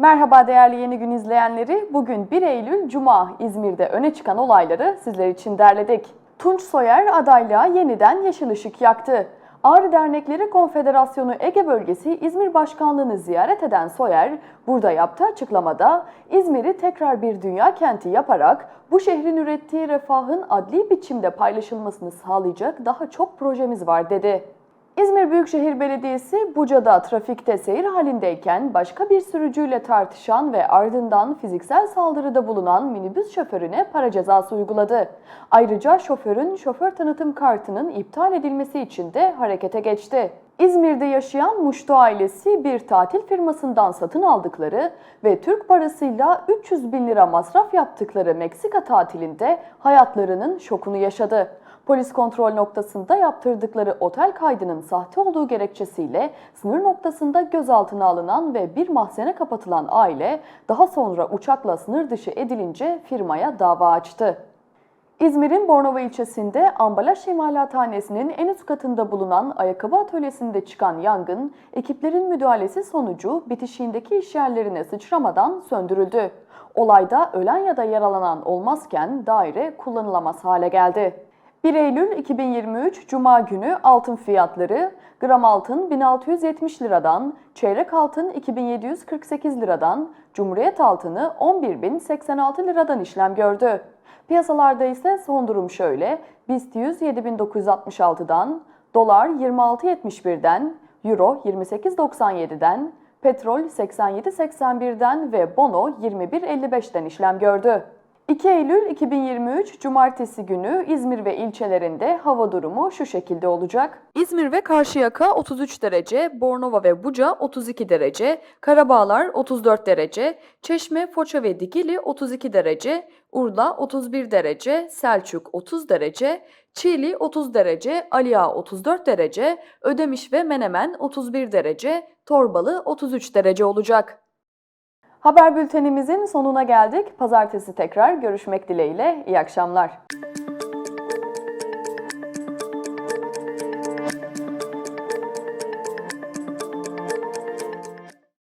Merhaba değerli Yeni Gün izleyenleri. Bugün 1 Eylül Cuma İzmir'de öne çıkan olayları sizler için derledik. Tunç Soyer adaylığa yeniden yeşil ışık yaktı. Ağrı Dernekleri Konfederasyonu Ege Bölgesi İzmir Başkanlığı'nı ziyaret eden Soyer, burada yaptığı açıklamada İzmir'i tekrar bir dünya kenti yaparak bu şehrin ürettiği refahın adli biçimde paylaşılmasını sağlayacak daha çok projemiz var dedi. İzmir Büyükşehir Belediyesi Buca'da trafikte seyir halindeyken başka bir sürücüyle tartışan ve ardından fiziksel saldırıda bulunan minibüs şoförüne para cezası uyguladı. Ayrıca şoförün şoför tanıtım kartının iptal edilmesi için de harekete geçti. İzmir'de yaşayan Muştu ailesi bir tatil firmasından satın aldıkları ve Türk parasıyla 300 bin lira masraf yaptıkları Meksika tatilinde hayatlarının şokunu yaşadı. Polis kontrol noktasında yaptırdıkları otel kaydının sahte olduğu gerekçesiyle sınır noktasında gözaltına alınan ve bir mahzene kapatılan aile daha sonra uçakla sınır dışı edilince firmaya dava açtı. İzmir'in Bornova ilçesinde ambalaj imalathanesinin en üst katında bulunan ayakkabı atölyesinde çıkan yangın, ekiplerin müdahalesi sonucu bitişiğindeki işyerlerine sıçramadan söndürüldü. Olayda ölen ya da yaralanan olmazken daire kullanılamaz hale geldi. 1 Eylül 2023 Cuma günü altın fiyatları gram altın 1670 liradan, çeyrek altın 2748 liradan, cumhuriyet altını 11086 liradan işlem gördü. Piyasalarda ise son durum şöyle. BIST 100 7966'dan, dolar 26.71'den, euro 28.97'den, petrol 87.81'den ve bono 21.55'ten işlem gördü. 2 Eylül 2023 Cumartesi günü İzmir ve ilçelerinde hava durumu şu şekilde olacak. İzmir ve Karşıyaka 33 derece, Bornova ve Buca 32 derece, Karabağlar 34 derece, Çeşme, Foça ve Dikili 32 derece, Urla 31 derece, Selçuk 30 derece, Çiğli 30 derece, Aliağa 34 derece, Ödemiş ve Menemen 31 derece, Torbalı 33 derece olacak. Haber bültenimizin sonuna geldik. Pazartesi tekrar görüşmek dileğiyle. İyi akşamlar.